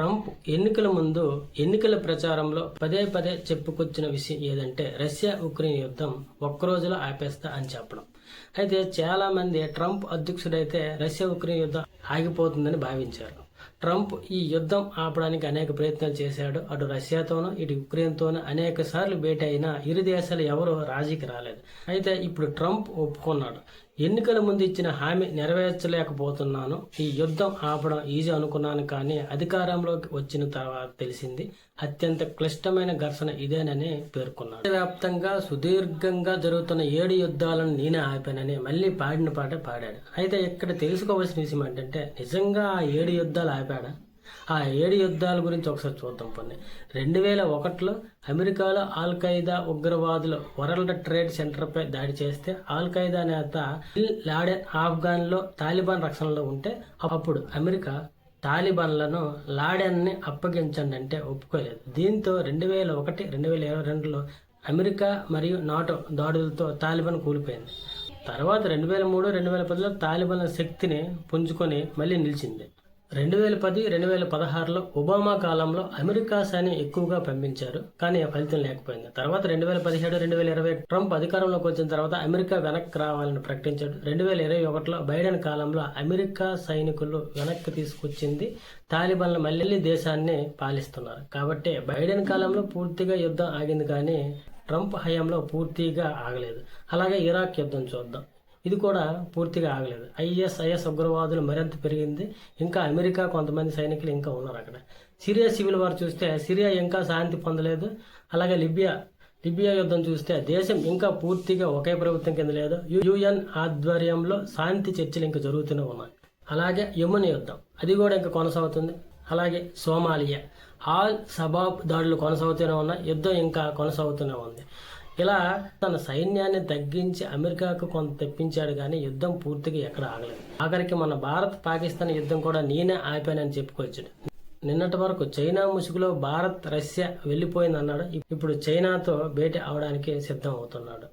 Trump ఎన్నికల ముందు ఎన్నికల ప్రచారంలో పదే పదే చెప్పుకొచ్చిన విషయం ఏదంటే రష్యా ఉక్రెయిన్ యుద్ధం ఒక్క రోజులో ఆపేస్తా అని చెప్పడం. అయితే చాలా మంది ట్రంప్ అధ్యక్షుడైతే రష్యా ఉక్రెయిన్ యుద్ధం ఆగిపోతుందని భావించారు. ట్రంప్ ఈ యుద్ధం ఆపడానికి అనేక ప్రయత్నాలు చేశాడు. అటు రష్యాతోనూ ఇటు ఉక్రెయిన్తోనూ అనేక సార్లు భేటీ అయినా ఇరు దేశాలు ఎవరూ రాజీకి రాలేదు. అయితే ఇప్పుడు ట్రంప్ ఒప్పుకున్నాడు. ఎన్నికల ముందు ఇచ్చిన హామీ నెరవేర్చలేకపోతున్నాను. ఈ యుద్ధం ఆపడం ఈజీ అనుకున్నాను కానీ అధికారంలోకి వచ్చిన తర్వాత తెలిసింది అత్యంత క్లిష్టమైన ఘర్షణ ఇదేనని పేర్కొన్నాడు. వ్యాప్తంగా సుదీర్ఘంగా జరుగుతున్న ఏడు యుద్ధాలను నేనే ఆపానని మళ్ళీ పాడిన పాట పాడాడు. అయితే ఇక్కడ తెలుసుకోవాల్సిన విషయం ఏంటంటే నిజంగా ఆ ఏడు యుద్ధాలు ఆపాడా ఆ ఏడు యుద్ధాల గురించి ఒకసారి చూద్దాం కొన్ని రెండు వేల ఒకటిలో అమెరికాలో ఆల్ ఖైదా ఉగ్రవాదులు వరల్డ్ ట్రేడ్ సెంటర్పై దాడి చేస్తే ఆల్ ఖైదా నేత బిల్ లాడెన్ ఆఫ్ఘాన్లో తాలిబాన్ రక్షణలో ఉంటే అప్పుడు అమెరికా తాలిబాన్లను లాడెన్ని అప్పగించండి అంటే ఒప్పుకోలేదు. దీంతో రెండు వేల ఒకటి రెండు వేల ఇరవై రెండులో అమెరికా మరియు నాటో దాడులతో తాలిబాన్ కూలిపోయింది. తర్వాత రెండు వేల మూడు రెండు వేల పదిలో తాలిబాన్ల శక్తిని పుంజుకొని మళ్ళీ నిలిచింది. రెండు వేల పది రెండు వేల పదహారులో ఒబామా కాలంలో అమెరికా సైన్యం ఎక్కువగా పంపించారు కానీ ఆ ఫలితం లేకపోయింది. తర్వాత రెండు వేల పదిహేడు రెండు వేల ఇరవై ట్రంప్ అధికారంలోకి వచ్చిన తర్వాత అమెరికా వెనక్కి రావాలని ప్రకటించాడు. రెండు వేల ఇరవై ఒకటిలో బైడెన్ కాలంలో అమెరికా సైనికులు వెనక్కి తీసుకొచ్చింది. తాలిబాన్లు మళ్ళీ దేశాన్ని పాలిస్తున్నారు. కాబట్టి బైడెన్ కాలంలో పూర్తిగా యుద్ధం ఆగింది కానీ ట్రంప్ హయాంలో పూర్తిగా ఆగలేదు. అలాగే ఇరాక్ యుద్ధం చూద్దాం. ఇది కూడా పూర్తిగా ఆగలేదు. ఐఎస్ఐఎస్ ఉగ్రవాదులు మరింత పెరిగింది. ఇంకా అమెరికా కొంతమంది సైనికులు ఇంకా ఉన్నారు అక్కడ. సిరియా సివిల్ వారు చూస్తే సిరియా ఇంకా శాంతి పొందలేదు. అలాగే లిబియా లిబియా యుద్ధం చూస్తే దేశం ఇంకా పూర్తిగా ఒకే ప్రభుత్వం కింద లేదు. యుఎన్ ఆధ్వర్యంలో శాంతి చర్చలు ఇంకా జరుగుతూనే ఉన్నాయి. అలాగే యమున యుద్ధం అది కూడా ఇంకా కొనసాగుతుంది. అలాగే సోమాలియా ఆల్ సబాబ్ దాడులు కొనసాగుతూనే ఉన్నాయి. యుద్ధం ఇంకా కొనసాగుతూనే ఉంది. ఇలా తన సైన్యాన్ని తగ్గించి అమెరికాకు కొంత తెప్పించాడు కానీ యుద్ధం పూర్తిగా ఎక్కడ ఆగలేదు. ఆఖరికి మన భారత్ పాకిస్తాన్ యుద్ధం కూడా నేనే ఆపానని చెప్పుకొచ్చాడు. నిన్నటి వరకు చైనా ముసుగులో భారత్ రష్యా వెళ్ళిపోయిందన్నాడు. ఇప్పుడు చైనాతో భేటీ అవడానికి సిద్ధం అవుతున్నాడు